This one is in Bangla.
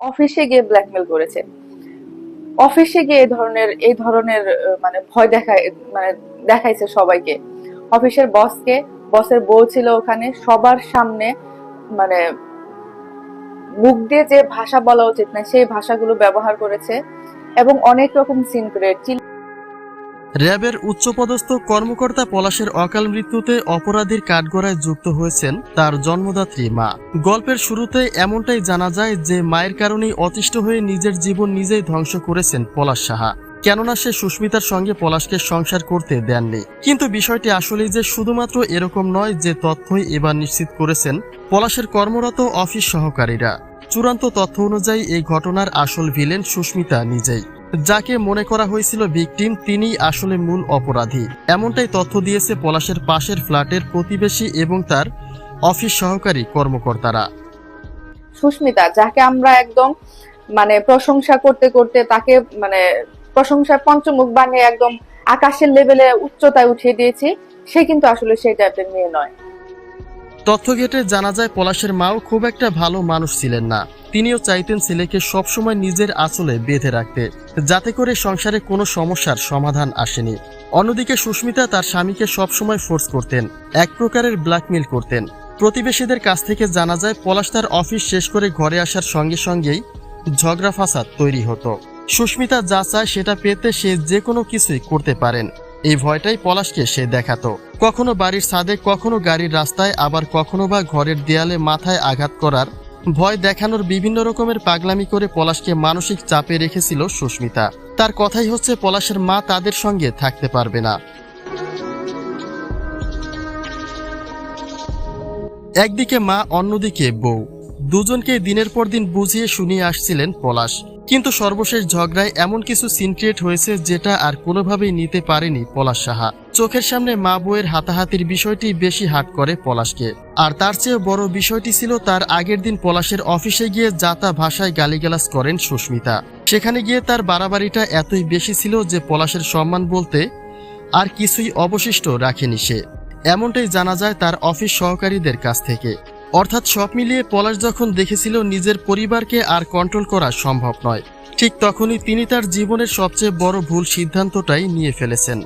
অফিসে গিয়ে ব্ল্যাকমেল করেছে। অফিসে গিয়ে ধরনের, এই ধরনের মানে ভয় দেখায় মানে দেখাইছে সবাইকে। অফিসের বসকে বসের বউ ছিল ওখানে, সবার সামনে মানে মুখ দিয়ে যে ভাষা বলা উচিত না, সেই ভাষাগুলো ব্যবহার করেছে। এবং অনেক রকম সিন করে চিল- র্যাবের উচ্চপদস্থ কর্মকর্তা পলাশের অকাল মৃত্যুতে অপরাধীর কাঠগড়ায় যুক্ত হয়েছেন তার জন্মদাত্রী মা। গল্পের শুরুতে এমনটাই জানা যায় যে মায়ের কারণেই অতিষ্ঠ হয়ে নিজের জীবন নিজেই ধ্বংস করেছেন পলাশ সাহা। কেননা সে সুস্মিতার সঙ্গে পলাশকে সংসার করতে দেননি। কিন্তু বিষয়টি আসলেই যে শুধুমাত্র এরকম নয় যে তথ্যই এবার নিশ্চিত করেছেন পলাশের কর্মরত অফিস সহকারীরা। চূড়ান্ত তথ্য অনুযায়ী এই ঘটনার আসল ভিলেন সুস্মিতা নিজেই। যাকে মনে করা হয়েছিল ভিকটিম তিনিই আসলে মূল অপরাধী। এমনটাই তথ্য দিয়েছে পলাশের পাশের ফ্ল্যাটের প্রতিবেশী এবং তার অফিস সহকারী কর্মকর্তারা। সুস্মিতা যাকে আমরা একদম মানে প্রশংসা করতে করতে তাকে মানে প্রশংসা পঞ্চমুখ বানিয়ে একদম আকাশের লেভেলে উচ্চতায় উঠিয়ে দিয়েছি সে কিন্তু আসলে সেই টাইপের মেয়ে নয়। তথ্য ঘেটে জানা যায় পলাশের মাও খুব একটা ভালো মানুষ ছিলেন না। তিনিও চাইতেন ছেলেকে সবসময় নিজের আঁচলে বেঁধে রাখতে, যাতে করে সংসারে কোনো সমস্যার সমাধান আসেনি। অন্যদিকে সুস্মিতা তার স্বামীকে সবসময় ফোর্স করতেন, এক প্রকারের ব্ল্যাকমেল করতেন। প্রতিবেশীদের কাছ থেকে জানা যায়, পলাশ তার অফিস শেষ করে ঘরে আসার সঙ্গে সঙ্গেই ঝগড়া ফাসাদ তৈরি হতো। সুস্মিতা যা চায় সেটা পেতে সে যে কোনো কিছুই করতে পারেন। এই ভয়টাই পলাশকে সে দেখাতো। কখনো বাড়ির ছাদে, কখনো গাড়ির রাস্তায়, আবার কখনো বা ঘরের দেয়ালে মাথায় আঘাত করার ভয় দেখানোর বিভিন্ন রকমের পাগলামি করে পলাশকে মানসিক চাপে রেখেছিল সুস্মিতা। তার কথাই হচ্ছে, পলাশের মা তাদের সঙ্গে থাকতে পারবে না। একদিকে মা, অন্যদিকে বউ। দুজনকে দিনের পর দিন বুঝিয়ে শুনিয়ে আসছিলেন পলাশ। কিন্তু সর্বশেষ ঝগড়ায় এমন কিছু সিন ক্রিয়েট হয়েছে যেটা আর কোনোভাবেই নিতে পারেনি পলাশ সাহা। চোখের সামনে মা বউয়ের হাতাহাতির বিষয়টি বেশি হাট করে পলাশকে। আর তার চেয়ে বড় বিষয়টি ছিল তার আগের দিন পলাশের অফিসে গিয়ে যাতা ভাষায় গালিগালাজ করেন সুস্মিতা। সেখানে গিয়ে তার বাড়াবাড়িটা এতই বেশি ছিল যে পলাশের সম্মান বলতে আর কিছুই অবশিষ্ট রাখেনি সে। এমনটাই জানা যায় তার অফিস সহকারীদের কাছ থেকে। অর্থাৎ সব মিলিয়ে পলাশ যখন দেখেছিল নিজের পরিবারকে আর কন্ট্রোল করা সম্ভব নয়, ঠিক তখনই তিনি তার জীবনের সবচেয়ে বড় ভুল সিদ্ধান্তটাই নিয়ে ফেলেছেন।